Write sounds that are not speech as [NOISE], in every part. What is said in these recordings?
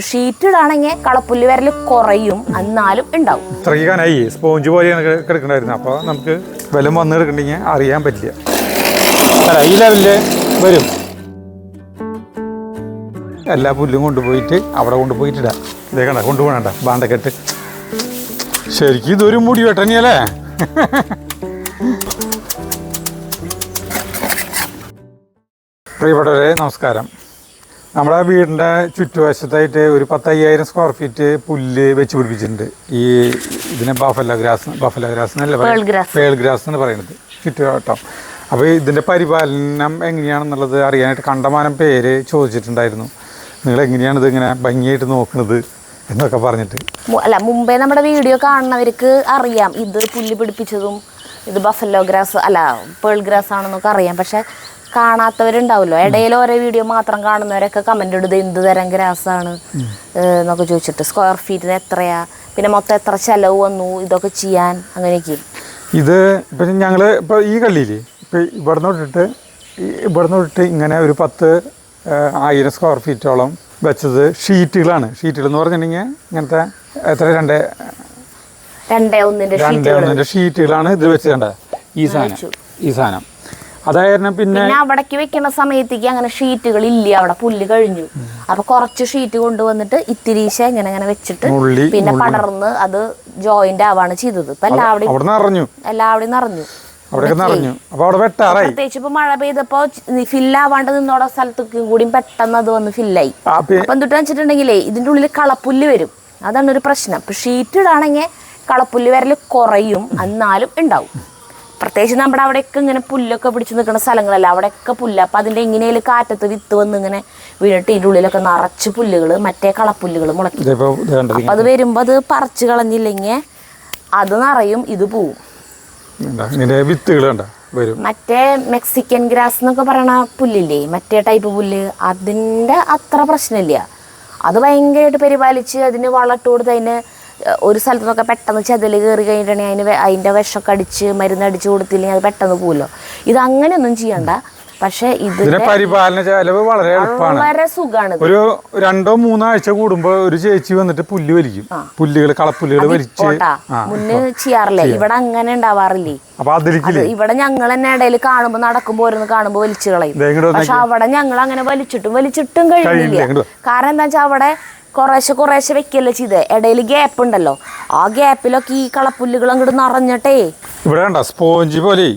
Sheet ആണെങ്കിൽ കളപ്പുല്ല് വരൽ കുറയും എന്നാലും ഉണ്ടാവും. ത്രീകാനായി സ്പോഞ്ച് പോലെ കി- കിടക്കണ്ടായിരുന്നത് അപ്പോൾ നമുക്ക് വെലം വന്ന് കിടക്കണ്ടെങ്കിൽ അറിയാൻ പറ്റില്ല. അല്ല ഈ ലെവലിൽ വരും. എല്ലാ പുല്ലും കൊണ്ടുപോയിട്ട് അവിടെ കൊണ്ടുപോയിട്ട് ഇടാം ഇതേ കണ്ട കൊണ്ടുപോകണ്ട ബാണ്ടക്കെട്ട്. ശരിക്കും ഇതൊരു മുടി വെട്ടണിയല്ലേ? പ്രിയപ്പെട്ടവരെ നമസ്കാരം. നമ്മുടെ വീടിന്റെ ചുറ്റുവശത്തായിട്ട് ഒരു പത്തയ്യായിരം സ്ക്വയർ ഫീറ്റ് പുല്ല് വെച്ച് പിടിപ്പിച്ചിട്ടുണ്ട്. ഈ ഇതിനെ ബഫല ഗ്രാസ് ബഫല ഗ്രാസ് എന്നല്ല. പേൾ ഗ്രാസ് എന്ന് പറയുന്നത് ചുറ്റുവട്ടം. അപ്പോൾ ഇതിന്റെ പരിപാലനം എങ്ങനെയാണെന്നുള്ളത് അറിയാനായിട്ട് കണ്ടമാനം പേര് ചോദിച്ചിട്ടുണ്ടായിരുന്നു. നിങ്ങൾ എങ്ങനെയാണ് ഇതിങ്ങനെ ഭംഗിയായിട്ട് നോക്കുന്നത് എന്നൊക്കെ പറഞ്ഞിട്ട്. അല്ല മുമ്പേ നമ്മുടെ വീഡിയോ കാണുന്നവർക്ക് അറിയാം. ഇത് പുല്ല് പിടിപ്പിച്ചതും ഇത് ബഫല്ലോ ഗ്രാസ് അല്ല പേൾ ഗ്രാസ് ആണെന്നൊക്കെ അറിയാം. പക്ഷെ കാണാത്തവരുണ്ടാവുമല്ലോ. ഇടയിൽ ഓരോ വീഡിയോ മാത്രം കാണുന്നവരൊക്കെ കമന്റ് ഇടുന്നത് എന്ത് തരം ഗ്രാസാണ് എന്നൊക്കെ ചോദിച്ചിട്ട് സ്ക്വയർ ഫീറ്റിന് എത്രയാ? പിന്നെ മൊത്തം എത്ര ചെലവ് വന്നു? ഇതൊക്കെ ചെയ്യാൻ അങ്ങനെയൊക്കെ. ഇത് ഇപ്പം ഞങ്ങൾ ഇപ്പോൾ ഈ കള്ളിയിൽ ഇപ്പം ഇവിടുന്ന് തൊട്ടിട്ട് ഇവിടെ തൊട്ടിട്ട് ഇങ്ങനെ ഒരു പത്ത് ആയിരം സ്ക്വയർ ഫീറ്റോളം വെച്ചത് ഷീറ്റുകളാണ്. ഷീറ്റുകൾ എന്ന് പറഞ്ഞിട്ടുണ്ടെങ്കിൽ ഇങ്ങനത്തെ എത്ര രണ്ട് രണ്ടേ ഒന്നിന്റെ ഷീറ്റുകളാണ് ഇത് വെച്ചിട്ടുണ്ട് ഈ സാധനം ഈ സാധനം. അതായിരുന്നു പിന്നെ പിന്നെ അവിടേക്ക് വെക്കുന്ന സമയത്തേക്ക് അങ്ങനെ ഷീറ്റുകൾ ഇല്ല. അവിടെ പുല്ല് കഴിഞ്ഞു. അപ്പൊ കുറച്ച് ഷീറ്റ് കൊണ്ടുവന്നിട്ട് ഇത്തിരീശ ഇങ്ങനെ അങ്ങനെ വെച്ചിട്ട് പിന്നെ പടർന്ന് അത് ജോയിന്റ് ആവാണ് ചെയ്തത്. ഇപ്പൊ എല്ലാവിടെയും അവിടെ നിന്ന് അറിഞ്ഞു എല്ലാവിടെയും നിറഞ്ഞു. അവിടെ വെട്ടാറായി. പ്രത്യേകിച്ച് ഇപ്പൊ മഴ പെയ്തപ്പോ ഫില്ലാവാണ്ട് നിന്നോടെ സ്ഥലത്തേക്കും കൂടി പെട്ടെന്ന് അത് വന്ന് ഫില്ലായി. അപ്പൊ എന്തിട്ട് വെച്ചിട്ടുണ്ടെങ്കിലേ ഇതിന്റെ ഉള്ളിൽ കളപ്പുല്ല് വരും. അതാണ് ഒരു പ്രശ്നം. ഷീറ്റ് ഇടാണെങ്കിൽ കളപ്പുല്ല് വരൽ കുറയും. എന്നാലും ഉണ്ടാവും. പ്രത്യേകിച്ച് നമ്മുടെ അവിടെയൊക്കെ ഇങ്ങനെ പുല്ലൊക്കെ പിടിച്ച് നിൽക്കുന്ന സ്ഥലങ്ങളല്ല അവിടെയൊക്കെ പുല്ല്. അപ്പോൾ അതിന്റെ എങ്ങനെയാലും കാറ്റത്ത് വിത്ത് വന്ന് ഇങ്ങനെ വീണിട്ട് ഇതിന്റെ ഉള്ളിലൊക്കെ നിറച്ച് പുല്ലുകൾ മറ്റേ കളപ്പുല്ലുകൾ മുളക്കി അപ്പം അത് വരുമ്പോൾ അത് പറിച്ച് കളഞ്ഞില്ലെങ്കിൽ അത് നിറയും ഇത് പോവും. മറ്റേ മെക്സിക്കൻ ഗ്രാസ് എന്നൊക്കെ പറയണ പുല്ലില്ലേ മറ്റേ ടൈപ്പ് പുല്ല് അതിന്റെ അത്ര പ്രശ്നമില്ല. അത് ഭയങ്കരമായിട്ട് പരിപാലിച്ച് അതിന് വളമിട്ട് കൊടുത്ത് അതിന് ഒരു സ്ഥലത്ത് നിന്നൊക്കെ പെട്ടെന്ന് ചെതൽ കയറി കഴിഞ്ഞിട്ടുണ്ടെങ്കിൽ അതിന് അതിന്റെ വിഷമൊക്കെ അടിച്ച് മരുന്ന് അടിച്ച് കൊടുത്തില്ലെങ്കിൽ അത് പെട്ടെന്ന് പോകുമല്ലോ ഇത് അങ്ങനെയൊന്നും ചെയ്യണ്ട. പക്ഷേ ഇത് ഇതിന്റെ പരിപാലന ചെലവ് വളരെ എളുപ്പമാണ് വളരെ സുഖമാണ് ഒരു രണ്ടോ മൂന്നോ ആഴ്ച കൂടുമ്പോ ഒരു ചേച്ചി വന്നിട്ട് പുല്ല് വലിക്കും. പുല്ലുകൾ കളപ്പുല്ലുകൾ വലിച്ച്. മുന്നേ ചെയ്യാറില്ലേ? ഇവിടെ അങ്ങനെ ഉണ്ടാവാറില്ലേ? ഇവിടെ ഞങ്ങൾ തന്നെ ഇടയിൽ കാണുമ്പോ നടക്കുമ്പോ ഓരോന്ന് കാണുമ്പോ വലിച്ചു കളയും. പക്ഷെ അവിടെ ഞങ്ങൾ അങ്ങനെ വലിച്ചിട്ടും വലിച്ചിട്ടും കഴിയുന്നില്ല കഴിയില്ല, കാരണം എന്താ വെച്ചാൽ അവിടെ കുറേശ്ശെ കുറേശ്ശെ വെക്കല്ലേ ചെയ്തേ? ഇടയിൽ ഗ്യാപ്പ് ഉണ്ടല്ലോ. ആ ഗ്യാപ്പിലൊക്കെ ഈ കളപ്പുല്ലുകൾ അങ്ങോട്ട് നിറഞ്ഞിട്ടേ. ഇവിടെ കണ്ട സ്പോഞ്ച് പോലെ.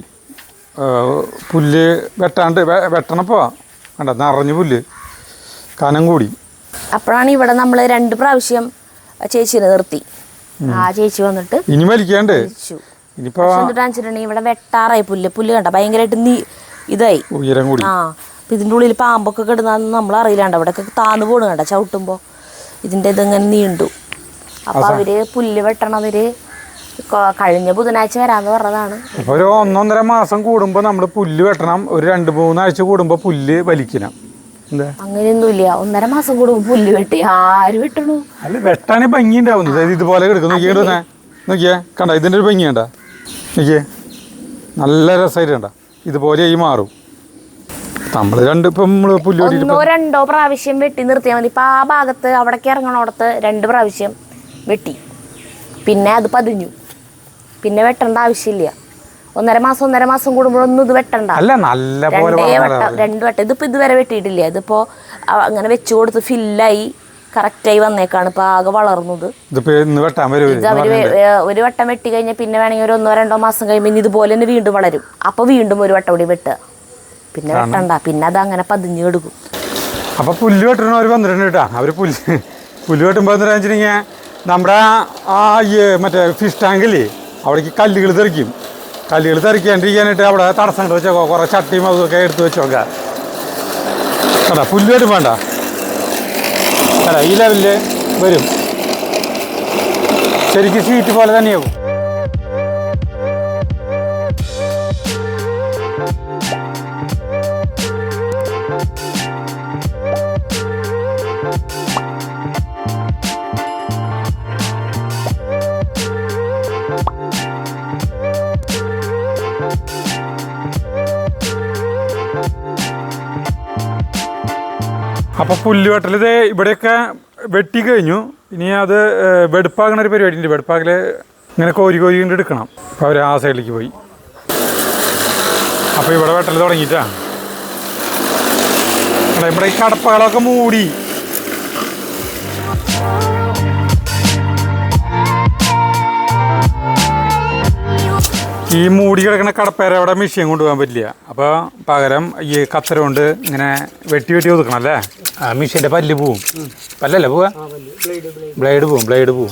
പുല്ല് വെട്ടാണ്ട് വെട്ടണപ്പോ കണ്ട നിറഞ്ഞു പുല്ല്. കനം കൂടി. അപ്പോഴാണ് ഇവിടെ നമ്മൾ രണ്ട് പ്രാവശ്യം ചേച്ചിനെ നിർത്തി. ആ ചേച്ചി വന്നിട്ട് ഇനി വലിക്കാണ്ട്. ഇനിയിപ്പോ ഇവിടെ വെട്ടാറായി പുല്ല്. പുല്ല് കണ്ട ഭയങ്കരമായിട്ട് നീ ഇതായി. ഉയരം കൂടി. ആ ഇതിന്റെ ഇതിന്റെ ഉള്ളിൽ പാമ്പൊക്കെ കിടന്നാന്ന് നമ്മൾ അറിയില്ലാണ്ട് അവിടെയൊക്കെ താന്ന് പോണു കണ്ട ചവിട്ടുമ്പോ. ഇതിന്റെ ഇതിങ്ങനെ നീണ്ടു. അപ്പൊ അവർ പുല്ല് വെട്ടണവര് കഴിഞ്ഞ ബുധനാഴ്ച വരാന്ന് പറഞ്ഞതാണ്. ഒരു ഒന്നൊന്നര മാസം കൂടുമ്പോ നമ്മൾ പുല്ല് വെട്ടണം. ഒരു രണ്ട് മൂന്നാഴ്ച കൂടുമ്പോ പുല്ല് വലിക്കണം. അങ്ങനെയൊന്നുമില്ല. ഒന്നര മാസം കൂടുമ്പോ പുല്ല് വെട്ടി. ആര് വെട്ടണു? അല്ല വെട്ടാനേ ഭംഗി ഉണ്ടാവുന്നു അതായത് ഇതുപോലെ കിടക്കും. നോക്കിയേ നോക്കിയേ കണ്ട? ഇതിന്റെ ഒരു ഭംഗി കണ്ട നോക്കിയേ. നല്ല രസമായിട്ട് കണ്ട? ഈ മാറും. നമ്മൾ ഒന്നോ രണ്ടോ പ്രാവശ്യം വെട്ടി നിർത്തിയാൽ മതി. ഇപ്പൊ ആ ഭാഗത്ത് അവിടേക്ക് ഇറങ്ങണോടത്ത് രണ്ട് പ്രാവശ്യം വെട്ടി. പിന്നെ അത് പതിഞ്ഞു. പിന്നെ വെട്ടേണ്ട ആവശ്യമില്ല. ഒന്നര മാസം ഒന്നര മാസം കൂടുമ്പോഴൊന്നും ഇത് വെട്ടണ്ട. അല്ല നല്ല രണ്ടേ. വട്ടം രണ്ട് വട്ടം. ഇതിപ്പോ ഇതുവരെ വെട്ടിയിട്ടില്ല. ഇതിപ്പോ അ- അങ്ങനെ വെച്ചു കൊടുത്ത് ഫില്ലായി കറക്റ്റായി വന്നേക്കാണ്. ഇപ്പൊ ആകെ വളർന്നത്. അവർ ഒരു വട്ടം വെട്ടി കഴിഞ്ഞാൽ പിന്നെ വേണമെങ്കിൽ ഒരു ഒന്നോ രണ്ടോ മാസം കഴിയുമ്പോൾ ഇനി ഇതുപോലെ തന്നെ വീണ്ടും വളരും. അപ്പൊ വീണ്ടും ഒരു വട്ടം കൂടി വെട്ടുക. പിന്നെ വെട്ടണ്ട പിന്നെ അത് അങ്ങനെ പതിഞ്ഞു കൊടുക്കും. അപ്പൊ പുല്ല് വെട്ടണവർ വന്നിട്ടുണ്ട് കേട്ടാ. അവർ പുല്ല് പുല്ല് വെട്ടുമ്പോൾ എന്താ വെച്ചിട്ടുണ്ടെങ്കിൽ നമ്മുടെ ആ ഈ മറ്റേ ഫിഷ് ടാങ്കില്ലേ അവിടേക്ക് കല്ലുകൾ തെറിക്കും. കല്ലുകൾ തെറിക്കാണ്ടിരിക്കാനായിട്ട് അവിടെ തടസ്സങ്ങൾ വെച്ചോ? കുറെ ചട്ടിയും അതൊക്കെ എടുത്ത് വെച്ചോക്ക. കേട്ടാ പുല്ല് വരും വേണ്ട. കേട്ടാ ഈ ലെവലിൽ വരും. ശരിക്കും സീറ്റ് പോലെ തന്നെയാവും. അപ്പൊ പുല്ലുവെട്ടൽ ഇത് ഇവിടെയൊക്കെ വെട്ടി കഴിഞ്ഞു. ഇനി അത് വെടുപ്പാകുന്ന ഒരു പരിപാടി ഉണ്ട്. വെടുപ്പാകൽ ഇങ്ങനെ കോരി കോരി കൊണ്ട് എടുക്കണം. അപ്പോൾ അവർ ആ സൈഡിലേക്ക് പോയി. അപ്പോൾ ഇവിടെ വെട്ടൽ തുടങ്ങിയിട്ടാ. ഇവിടെ ഈ കടപ്പകളൊക്കെ മൂടി. ഈ മൂടി കിടക്കുന്ന കടപ്പേര അവിടെ മെഷീൻ കൊണ്ടുപോകാൻ പറ്റില്ല. അപ്പോൾ പകരം ഈ കത്തര കൊണ്ട് ഇങ്ങനെ വെട്ടി വെട്ടി ഒതുക്കണം അല്ലേ? ആ മെഷീന്റെ പല്ല് പോവും. പല്ലല്ലേ പോവാ ബ്ലേഡ് പോവും ബ്ലേഡ് പോവും.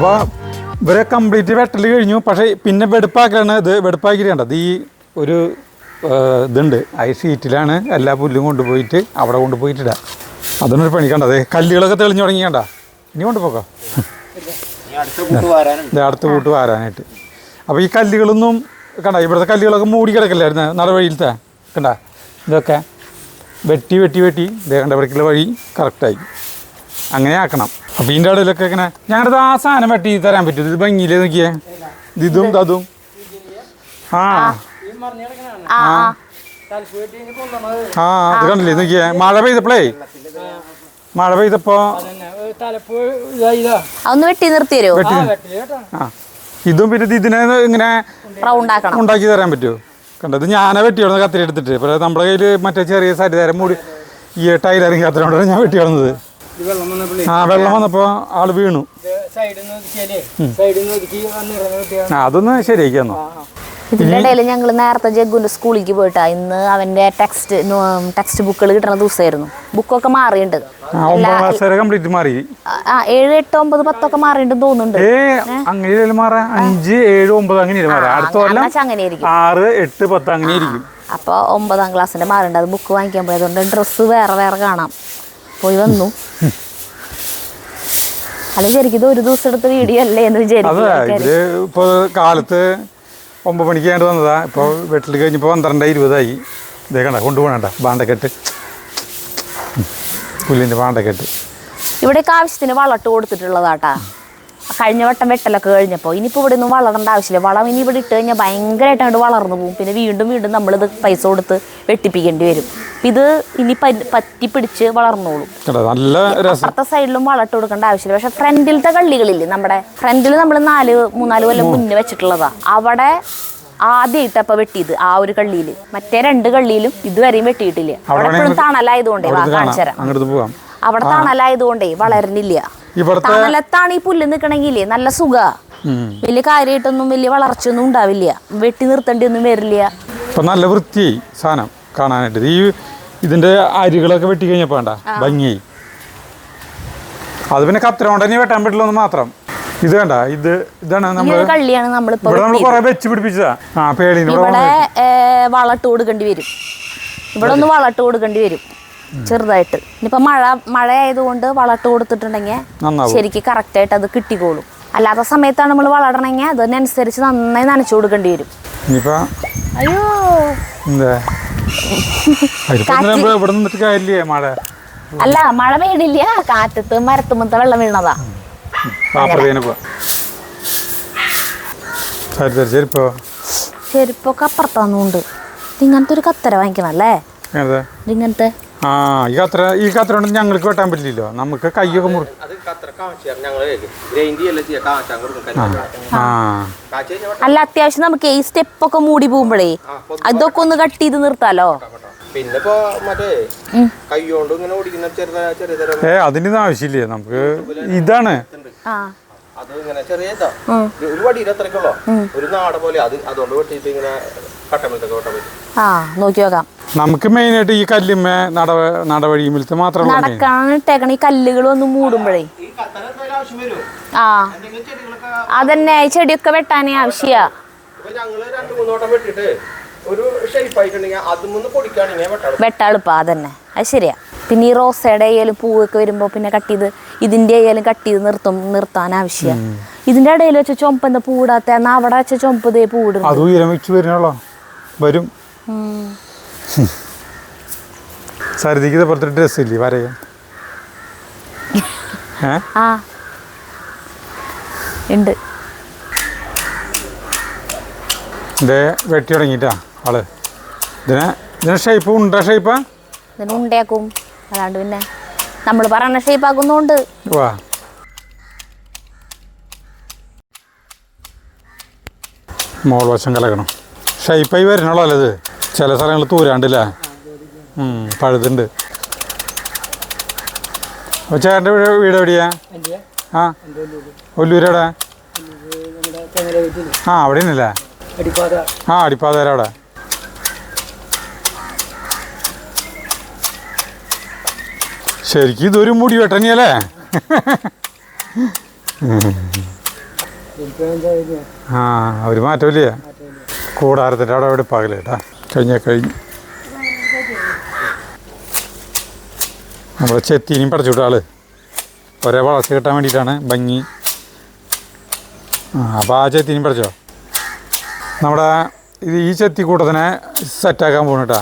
അപ്പോൾ ഇവരെ കംപ്ലീറ്റ് വെട്ടൽ കഴിഞ്ഞു. പക്ഷേ പിന്നെ വെടുപ്പാക്കലാണ് ഇത് വെടുപ്പാക്കിയിട്ടുണ്ട് ഈ ഒരു ഇതുണ്ട്. ഐ ഷീറ്റിലാണ് എല്ലാ പുല്ലും കൊണ്ടുപോയിട്ട് അവിടെ കൊണ്ടുപോയിട്ടിടാം. അതൊന്നൊരു പണി കണ്ടത് കല്ലുകളൊക്കെ തെളിഞ്ഞു തുടങ്ങി കണ്ട? ഇനി കൊണ്ടുപോക്കോ? അടുത്ത കൂട്ട് വരാനുണ്ട്. ഇത് അടുത്ത കൂട്ട് വാരാനായിട്ട്. അപ്പോൾ ഈ കല്ലുകളൊന്നും കണ്ട? ഇവിടുത്തെ കല്ലുകളൊക്കെ മൂടി കിടക്കില്ലായിരുന്നു നടവഴിയിലത്തെ. കണ്ട? ഇതൊക്കെ വെട്ടി വെട്ടി വെട്ടി. ഇതേ കണ്ട? ഇവിടേക്കുള്ള വഴി കറക്റ്റായി അങ്ങനെ ആക്കണം. അപ്പോൾ ഇതിന്റെ ഇടയിലൊക്കെ ഇങ്ങനെ ഞങ്ങളുടെ ആ സാധനം വെട്ടി തരാൻ പറ്റും. ഇത് ഭംഗിയിലേ നോക്കിയേ? ഇത് അതും. ആ. ആ. ആ. അത് കണ്ടില്ലേ? നോക്കിയേ? മഴ പെയ്തപ്പോഴേ മഴ പെയ്തപ്പോ വെട്ടി ആ ഇതും പിന്നെ ഇത് ഇതിനെ ഇങ്ങനെ ഉണ്ടാക്കി തരാൻ പറ്റുമോ കണ്ടത് ഞാനാ വെട്ടിയോടുന്ന കത്തിരി എടുത്തിട്ട്. നമ്മുടെ കയ്യിൽ മറ്റേ ചെറിയ സരിതരം മൂടി ഈ ടൈലറിങ് കത്തിരോണ്ടാണ് ഞാൻ വെട്ടിയോടുന്നത് ആ വെള്ളം വന്നപ്പോൾ ആൾ വീണു. അതൊന്ന് ശരിയാക്കിയെന്നോ? ഇതിനിടയിൽ ഞങ്ങൾ നേരത്തെ ജഗ്ഗുന്റെ സ്കൂളിലേക്ക് പോയിട്ടാ. ഇന്ന് അവന്റെ ടെക്സ്റ്റ് ടെക്സ്റ്റ് ബുക്കുകൾ കിട്ടുന്ന ദിവസമായിരുന്നു. ബുക്കൊക്കെ മാറിയിട്ടുണ്ട് കംപ്ലീറ്റ് മാറി. ആ ഏഴ് എട്ട് ഒമ്പത് പത്തൊക്കെ മാറിയിട്ടുണ്ട് തോന്നുന്നുണ്ട്. അങ്ങനെ മാറാ? അഞ്ച് ഏഴ് ഒമ്പത് അങ്ങനെ മാറാം? അടുത്ത കൊല്ലം എന്നുവെച്ചാ അങ്ങനെ ആയിരിക്കും ആറ് എട്ട് പത്ത് അങ്ങനെ ഇരിക്കും അപ്പോൾ ഒമ്പതാം ക്ലാസ്സിന്റെ മാറിണ്ട് അത് ബുക്ക് വാങ്ങിക്കാൻ പോയതുകൊണ്ട് ഡ്രസ്സ് വേറെ വേറെ കാണാം. പോയി വന്നു. അല്ല ശരിക്കും ഒരു ദിവസം എടുത്ത വീഡിയോ അല്ലേ എന്ന് വിചാരിച്ചു കാലത്ത് ഒമ്പത് മണിക്ക് വേണ്ടി വന്നതാ. ഇപ്പോൾ വീട്ടിൽ കഴിഞ്ഞപ്പോൾ പന്ത്രണ്ട് ഇരുപതായി. ഇതേ കണ്ട കൊണ്ടുപോകണണ്ട? ബാണ്ടക്കെട്ട് പുല്ലിന്റെ ബാണ്ടക്കെട്ട് ഇവിടേക്ക് ആവശ്യത്തിന് വളട്ട് കൊടുത്തിട്ടുള്ളതാട്ടാ. കഴിഞ്ഞ വട്ടം വെട്ടലൊക്കെ കഴിഞ്ഞപ്പോൾ ഇനിയിപ്പോൾ ഇവിടെ ഒന്നും വളരേണ്ട ആവശ്യമില്ല. വളം ഇനി ഇവിടെ ഇട്ട് കഴിഞ്ഞാൽ ഭയങ്കരമായിട്ട് അങ്ങോട്ട് വളർന്നു പോകും. പിന്നെ വീണ്ടും വീണ്ടും നമ്മളിത് പൈസ കൊടുത്ത് വെട്ടിപ്പിക്കേണ്ടി വരും. ഇത് ഇനി പറ്റി പിടിച്ച് വളർന്നോളും. നല്ല അപ്പുറത്തെ സൈഡിലും വളട്ട് കൊടുക്കേണ്ട ആവശ്യമില്ല. പക്ഷെ ഫ്രണ്ടിലത്തെ കള്ളികളില്ലേ നമ്മുടെ ഫ്രണ്ടിൽ നമ്മൾ നാല് മൂന്നാൽ കൊല്ലം മുന്നേ വെച്ചിട്ടുള്ളതാ. അവിടെ ആദ്യമായിട്ട് അപ്പൊ വെട്ടിയത് ആ ഒരു കള്ളിയിൽ മറ്റേ രണ്ട് കള്ളിയിലും ഇതുവരെയും വെട്ടിയിട്ടില്ല. അവിടെ എപ്പോഴും തണലായതുകൊണ്ടേ കാണിച്ചു തരാം അവിടെ തണലായതുകൊണ്ടേ വളരുന്നില്ല. ഇവിടുത്തെ തണലത്താണ് ഈ പുല്ല് നിൽക്കണമെങ്കിലേ നല്ല സുഖ. വലിയ കാര്യമായിട്ടൊന്നും വലിയ വളർച്ചയൊന്നും ഉണ്ടാവില്ല. വെട്ടി നിർത്തേണ്ടി ഒന്നും വരില്ല. ഇപ്പൊ നല്ല വൃത്തിയായി സാധനം കാണാനായിട്ട്. ഈ ഇതിന്റെ അരികളൊക്കെ വെട്ടി കഴിഞ്ഞപ്പോ വേണ്ട ഭംഗിയായി. അത് പിന്നെ കത്തിര കൊണ്ട് തന്നെ വെട്ടാൻ പറ്റില്ല എന്ന് മാത്രം. ഇത് വേണ്ട ഇത് ഇതാണ് നമ്മൾ കള്ളിയാണ് ഇവിടെ നമ്മൾ. കുറേ വെച്ച് പിടിപ്പിച്ചതാ ആ ഇവിടെ വളട്ട് കൊടുക്കേണ്ടി വരും. ഇവിടെ ഒന്ന് വളട്ട് കൊടുക്കേണ്ടി വരും. ചെറുതായിട്ട്. ഇനിയിപ്പോ മഴ മഴ ആയതുകൊണ്ട് വളട്ട് കൊടുത്തിട്ടുണ്ടെങ്കിൽ ശരിക്കും ശരിക്ക് കറക്റ്റ് ആയിട്ട് അത് കിട്ടിക്കോളും. അല്ലാത്ത സമയത്താണ് നമ്മൾ വളരണമെങ്കിൽ അതിനനുസരിച്ച് നന്നായി നനച്ചു കൊടുക്കേണ്ടി വരും. അയ്യോ. അല്ല മഴ പെയ്യണില്ല കാറ്റത്ത് മരത്തുമ്പത്തെ വെള്ളം വീണതാ ചെരുപ്പൊക്കെ അപ്പുറത്താന്നുണ്ട്. ഇങ്ങനത്തെ ഒരു കത്തര വാങ്ങിക്കണം അല്ലേ ഏതാ? ഇങ്ങനത്തെ ആ ഈ കത്ര ഈ കത്ര കൊണ്ട് ഞങ്ങൾക്ക് വെട്ടാൻ പറ്റില്ലല്ലോ. നമുക്ക് കൈയൊക്കെ മുറി അത് കത്ര കാണിച്ചു ഞങ്ങൾ ഗ്രൈൻഡ് ചെയ്യല്ലേ ചെയ്യാം? കാച്ചാൻ കൊടുക്കും ആ. കാച്ചു അല്ല അത്യാവശ്യം നമുക്ക് ഈ സ്റ്റെപ്പ് ഒക്കെ മൂടി പോകുമ്പോഴേ അതൊക്കെ ഒന്ന് കട്ട് ചെയ്ത് നിർത്താലോ? പിന്നെ ഇപ്പൊ മറ്റേ. ഇങ്ങനെ ഓടിക്കുന്ന ചെറിയ ഏ അതിന് ആവശ്യമില്ലേ? നമുക്ക് ഇതാണ്. ആ. അത് ഇങ്ങനെ ചെറിയ ഒരു വടിയിൽ അത്രയ്ക്കുള്ളോ? ഒരു നാട പോലെ അത് അതുകൊണ്ട് വെട്ടിയിട്ട് ഇങ്ങനെ കട്ടമിലത്തൊക്കെ വെട്ടാൻ പറ്റും. ആ നോക്കി നോക്കാം. നമുക്ക് മെയിനായിട്ട് ഈ കല്ലിമ്മേ നട നടവഴിയും നടവഴിയുമ്പോഴത്തെ മാത്രമേ നടക്കാൻ ഇട്ടേക്കണ. ഈ കല്ലുകൾ ഒന്ന് മൂടുമ്പോഴേ. ആ. അതന്നെ ഈ ചെടിയൊക്കെ വെട്ടാനേ ആവശ്യമാ വെട്ടാളുപ്പാ അതന്നെ. അത് ശരിയാ. പിന്നെ ഈ റോസയുടെ ആയാലും പൂവൊക്കെ വരുമ്പോൾ പിന്നെ കട്ട് ചെയ്ത് ഇതിന്റെ ആയാലും കട്ട് ചെയ്ത് നിർത്തും നിർത്താൻ ആവശ്യമാണ് ഇതിന്റെ ഇടയിൽ വെച്ച ചുമപ്പ് എന്താ പൂടാത്ത എന്നാൽ അവിടെ വെച്ച ചുമപ്പ് ദേ പൂടും അത് ഉയരം വെച്ച് വരുന്നുള്ളോ വരും. സരിതിക്ക് ഇതേപോലത്തെ ഡ്രസ്സ് ഇല്ലേ വരയാൻ [LAUGHS] ആ. ഉണ്ട്. ഇതേ വെട്ടി തുടങ്ങിയിട്ടാ ആൾ. ഇതിനെ ഇതിനെ ഷേപ്പ് ഉണ്ട ഷേപ്പാ ഇതിന് ഉണ്ടയാക്കും. അല്ലാണ്ട് പിന്നെ നമ്മൾ പറയുന്ന ഷേപ്പ് ആക്കുന്നുണ്ട്. വാ. മോൾ വശം കലക്കണം. ഷേപ്പായി വരണുള്ളൂ അല്ലേ ഇത്? ചില സ്ഥലങ്ങളിൽ തൂരാണ്ടില്ലേ? പഴുതുണ്ട്. ചേട്ടന്റെ വീട് വീട് എവിടെയാ? ആ ഒല്ലൂരവിടെ? ആ അവിടെ തന്നെയല്ലേ ആ അടിപ്പാതര അവിടെ ശരിക്കും ഇതൊരു മുടി വെട്ടണിയല്ലേ ആ ഒരു മാറ്റമില്ല. കൂടാരത്തിന്റെ അവിടെ അവിടെ പകൽ കേട്ടാ. കഴിഞ്ഞ കഴിഞ്ഞു നമ്മളെ ചെത്തിനും പഠിച്ചു വിട്ട ആൾ. ഒരേ വളർച്ച കിട്ടാൻ വേണ്ടിയിട്ടാണ് ഭംഗി. അപ്പോൾ ആ ചെത്തിനും പടച്ചോ നമ്മുടെ ഇത് ഈ ചെത്തി കൂട്ടത്തിനെ സെറ്റാക്കാൻ പോകണം കേട്ടാ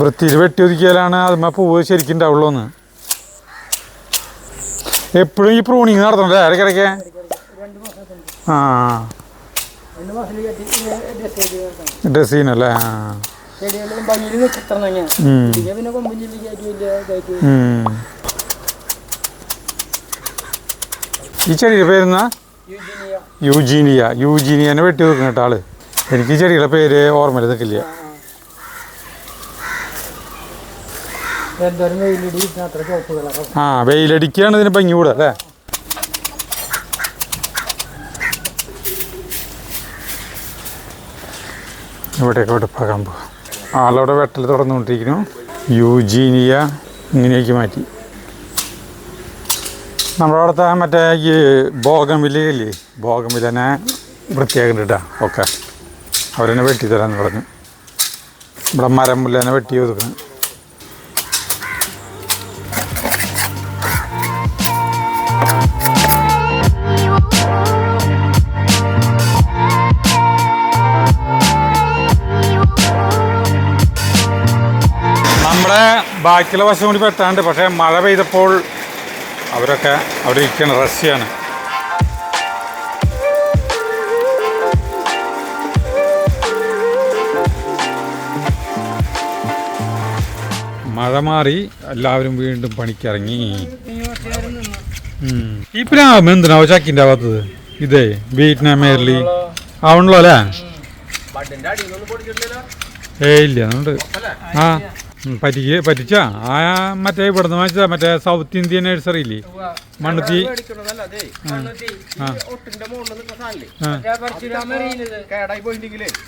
വൃത്തിയിൽ വെട്ടി ഒതുക്കിയാലാണ് അതുമ്മ പൂവ് ശരിക്കും ഉണ്ടാവുള്ളൂ എപ്പോഴും ഈ പ്രൂണിങ് നടത്തണ്ടേ ഇടയ്ക്കിടയ്ക്ക്. ആ. ഡ്രസ് ചെയ്യുന്നല്ലേ ആ. ഈ ചെടിയുടെ പേരെന്നാ യൂജീനിയ. യൂജീനിയനെ വെട്ടി വെക്കുന്ന കേട്ടോ ആൾ. എനിക്ക് ഈ ചെടിയുടെ പേര് ഓർമ്മയിൽ നിൽക്കില്ല. ആ വെയിലടിക്കുകയാണ് ഇതിന് ഭംഗി കൂടെ അല്ലേ ഇവിടെയൊക്കെ വെടുപ്പാക്കാൻ പോകാം ആളവിടെ വെട്ടൽ തുറന്നുകൊണ്ടിരിക്കുന്നു യൂജീനിയ ഇങ്ങനെയൊക്കെ മാറ്റി. നമ്മുടെ അവിടുത്തെ മറ്റേ ഈ ഭോഗമില്ലേ ഭോഗമില്ലനെ വൃത്തിയാക്കുന്നുണ്ട് ഒക്കെ. അവരെന്നെ വെട്ടി തരാമെന്ന് പറഞ്ഞു. ഇവിടെ മരം മുല്ലേനെ വെട്ടി ഒതുക്കണം ബാക്കിയുള്ള വശം കൂടി പറ്റാണ്ട് പക്ഷേ മഴ പെയ്തപ്പോൾ അവരൊക്കെ അവിടെ ഇരിക്കുകയാണ് റഷ്യാണ് മഴ മാറി എല്ലാവരും വീണ്ടും പണിക്കിറങ്ങി ഇപ്പം ഈ പ്ലാവ് എന്തിനാവോ ചക്കിന്റെ ആവാത്തത് ഇതേ വിയറ്റ്നാം മേർലി ആവണല്ലോ അല്ലേ ഏയ് ഇല്ല അതുകൊണ്ട്. ആ. പറ്റിക്ക് പറ്റിച്ച ആ മറ്റേ ഇവിടുന്ന് വാങ്ങിച്ചതാ മറ്റേ സൗത്ത് ഇന്ത്യൻ നഴ്സറി ഇല്ലേ? മണ്ണുത്തി.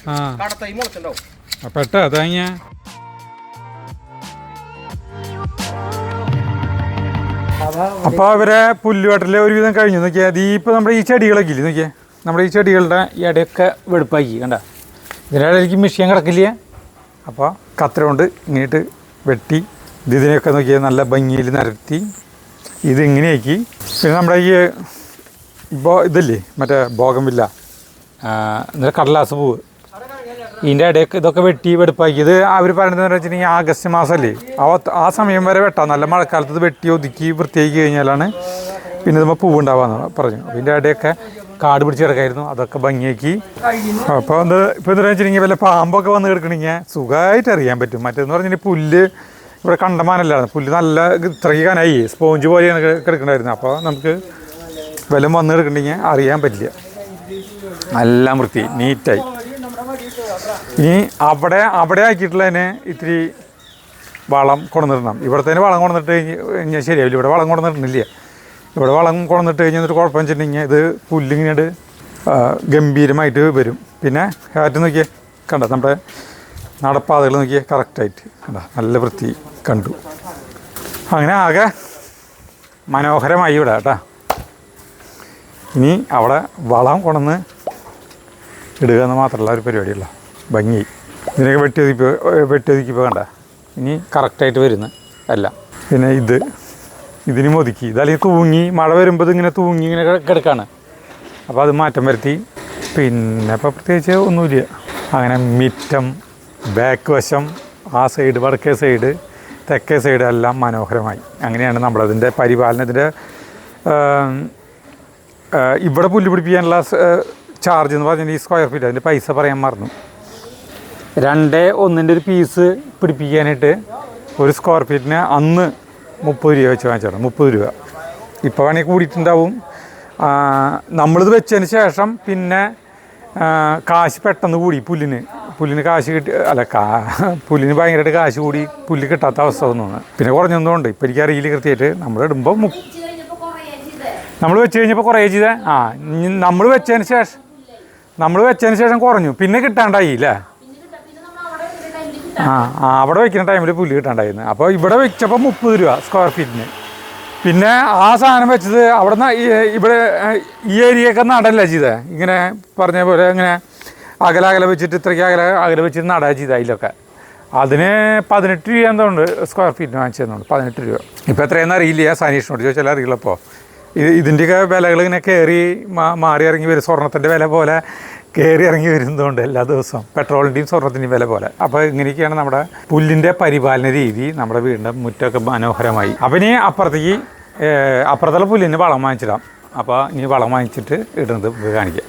ആ. പെട്ട തേങ്ങ അതാ അപ്പോൾ അവരെ പുല്ലുവെട്ടൽ ഒരുവിധം കഴിഞ്ഞു. നോക്കിയാൽ അത് ഇപ്പൊ നമ്മുടെ ഈ ചെടികളൊക്കെ ഇല്ലേ? നോക്കിയേ നമ്മുടെ ഈ ചെടികളുടെ ഈ ഇടയൊക്കെ വെടുപ്പാക്കി. കണ്ട? ഇതിനിടയിലേക്ക് മിഷ്യൻ കിടക്കില്ല? അപ്പോൾ കത്ര കൊണ്ട് ഇങ്ങോട്ട് വെട്ടി ഇത് ഇതിനെയൊക്കെ നോക്കിയാൽ നല്ല ഭംഗിയിൽ നിരത്തി. ഇതിങ്ങനെയാക്കി. പിന്നെ നമ്മുടെ ഈ ബോ ഇതല്ലേ? മറ്റേ ഭോഗമില്ല. എന്നിട്ട് കടലാസ് പൂവ്. ഇതിന്റെ ഇടയ്ക്ക് ഇതൊക്കെ വെട്ടി വെടുപ്പാക്കി. ഇത് അവർ പറയുന്നത് വെച്ചിട്ടുണ്ടെങ്കിൽ ആഗസ്റ്റ് മാസമല്ലേ? ആ ആ സമയം വരെ വെട്ടാം. നല്ല മഴക്കാലത്ത് വെട്ടി ഒതുക്കി വൃത്തിയാക്കി കഴിഞ്ഞാലാണ് പിന്നെ ഇതുമ്പോൾ പൂവ് ഉണ്ടാവാന്ന് പറഞ്ഞു ഇതിന്റെ ഇടയൊക്കെ കാട് പിടിച്ച് കിടക്കായിരുന്നു. അതൊക്കെ ഭംഗിയാക്കി. അപ്പൊ എന്ത് ഇപ്പോൾ എന്താ വെച്ചിട്ടുണ്ടെങ്കിൽ വല്ല പാമ്പൊക്കെ വന്ന് കിടക്കണെങ്കിൽ സുഖമായിട്ട് അറിയാൻ പറ്റും. മറ്റേന്ന് പറഞ്ഞാൽ പുല്ല് ഇവിടെ കണ്ടമാനല്ലായിരുന്നു പുല്ല് നല്ല ഇത്രയ്ക്കാനായി. സ്പോഞ്ച് പോലെയാണ് കിടക്കണമായിരുന്നു അപ്പൊ അപ്പോൾ നമുക്ക് വില വന്ന് കിടക്കണമെങ്കിൽ അറിയാൻ പറ്റില്ല. എല്ലാം വൃത്തി നീറ്റായി. ഇനി അവിടെ അവിടെ ആക്കിയിട്ടുള്ളതിന് ഇത്തിരി വളം കൊണ്ടുവന്നിടണം. ഇവിടത്തേന് വളം കൊണ്ടുവന്നിട്ട് കഴിഞ്ഞാൽ ശരിയാവില്ല. ഇവിടെ വളം കൊണ്ടുവന്നിട്ടില്ല ഇവിടെ വളം കൊണ്ടിട്ട് കഴിഞ്ഞാൽ എന്നിട്ട് കുഴപ്പം വെച്ചിട്ടുണ്ടെങ്കിൽ ഇത് പുല്ലിങ്ങനെ ഗംഭീരമായിട്ട് വരും. പിന്നെ കാറ്റ് നോക്കിയേ കണ്ട നമ്മുടെ നടപ്പാതകൾ നോക്കിയേ കറക്റ്റായിട്ട് കണ്ട നല്ല വൃത്തി കണ്ടു. അങ്ങനെ ആകെ മനോഹരമായി ഇവിടെ കേട്ടാ. ഇനി അവിടെ വളം കൊണ്ടുവന്ന് ഇടുക എന്ന് മാത്രമല്ല ഒരു പരിപാടിയുള്ള ഭംഗി. ഇതിനൊക്കെ വെട്ടിയൊതുക്കി വെട്ടിയൊതുക്കിപ്പോൾ കണ്ട ഇനി കറക്റ്റായിട്ട് വരുന്ന എല്ലാം. പിന്നെ ഇത് ഇതിനും ഒതുക്കി. ഇതല്ലെങ്കിൽ തൂങ്ങി മഴ വരുമ്പോൾ ഇങ്ങനെ തൂങ്ങി ഇങ്ങനെ കിട- കിടക്കാണ്. അപ്പോൾ അത് മാറ്റം വരുത്തി. പിന്നെ ഇപ്പോൾ പ്രത്യേകിച്ച് ഒന്നുമില്ല. അങ്ങനെ മിറ്റം ബാക്ക് വശം ആ സൈഡ് വടക്കേ സൈഡ് തെക്കേ സൈഡ് എല്ലാം മനോഹരമായി. അങ്ങനെയാണ് നമ്മളതിന്റെ പരിപാലനത്തിന്റെ ഇവിടെ പുല്ല് പിടിപ്പിക്കാനുള്ള ചാർജ് എന്ന് പറഞ്ഞാൽ ഈ സ്ക്വയർ ഫീറ്റ് അതിന്റെ പൈസ പറയാൻ മറന്നു. രണ്ട് ഒന്നിന്റെ ഒരു പീസ് പിടിപ്പിക്കാനായിട്ട് ഒരു സ്ക്വയർ ഫീറ്റിന് അന്ന് മുപ്പത് രൂപ വെച്ച് വാങ്ങിച്ചാണ് മുപ്പത് രൂപ. ഇപ്പോൾ വേണമെങ്കിൽ കൂടിയിട്ടുണ്ടാവും. നമ്മളിത് വെച്ചതിന് ശേഷം പിന്നെ കാശ് പെട്ടെന്ന് കൂടി പുല്ലിന്. പുല്ലിന് കാശ് കിട്ടി അല്ല കാ പുല്ലിന് ഭയങ്കരമായിട്ട് കാശ് കൂടി പുല്ല് കിട്ടാത്ത അവസ്ഥ തന്നെയാണ് പിന്നെ കുറഞ്ഞൊന്നുമുണ്ട്. ഇപ്പം എനിക്കറിയില്ല കൃത്യമായിട്ട്. നമ്മളിടുമ്പോൾ മു നമ്മൾ വെച്ച് കഴിഞ്ഞപ്പോൾ കുറേ ചെയ്തേ. ആ നമ്മൾ വെച്ചതിന് ശേഷം നമ്മൾ വെച്ചതിന് ശേഷം കുറഞ്ഞു. പിന്നെ കിട്ടാണ്ടായി അല്ലേ ആ അവിടെ വെക്കുന്ന ടൈമിൽ പുല്ല് കിട്ടാണ്ടായിരുന്നു. അപ്പോൾ ഇവിടെ വെച്ചപ്പോൾ മുപ്പത് രൂപ സ്ക്വയർ ഫീറ്റിന് പിന്നെ ആ സാധനം വെച്ചത് അവിടെ നിന്ന് ഇവിടെ ഈ ഏരിയയൊക്കെ നടല്ല ചെയ്തേ. ഇങ്ങനെ പറഞ്ഞ പോലെ ഇങ്ങനെ അകല അകല വെച്ചിട്ട് ഇത്രയ്ക്ക് അകല അകല വെച്ചിട്ട് നടാ ചെയ്ത അതിലൊക്കെ. അതിന് പതിനെട്ട് രൂപ എന്തുകൊണ്ട് സ്ക്വയർ ഫീറ്റിന് വാങ്ങിച്ചതെന്നുണ്ട് പതിനെട്ട് രൂപ. ഇപ്പോൾ എത്രയെന്ന് അറിയില്ല. സനീഷിനോട് ചോദിച്ചാൽ അറിയില്ല ഇപ്പോൾ ഇത് ഇതിന്റെയൊക്കെ വിലകൾ ഇങ്ങനെ കയറി മാറി ഇറങ്ങി വരും. സ്വർണത്തിന്റെ വില പോലെ കയറി ഇറങ്ങി വരുന്നതുകൊണ്ട് എല്ലാ ദിവസവും പെട്രോളിന്റെയും സ്വർണത്തിന്റെയും വില പോലെ. അപ്പോൾ ഇങ്ങനെയൊക്കെയാണ് നമ്മുടെ പുല്ലിന്റെ പരിപാലന രീതി നമ്മുടെ വീടിന്റെ മുറ്റമൊക്കെ മനോഹരമായി. അപ്പം ഇനി അപ്പുറത്തേക്ക് അപ്പുറത്തുള്ള പുല്ലിന് വളം വാങ്ങിച്ചിടാം. അപ്പോൾ ഇനി വളം വാങ്ങിച്ചിട്ട് ഇടുന്നത് കാണിക്കാം.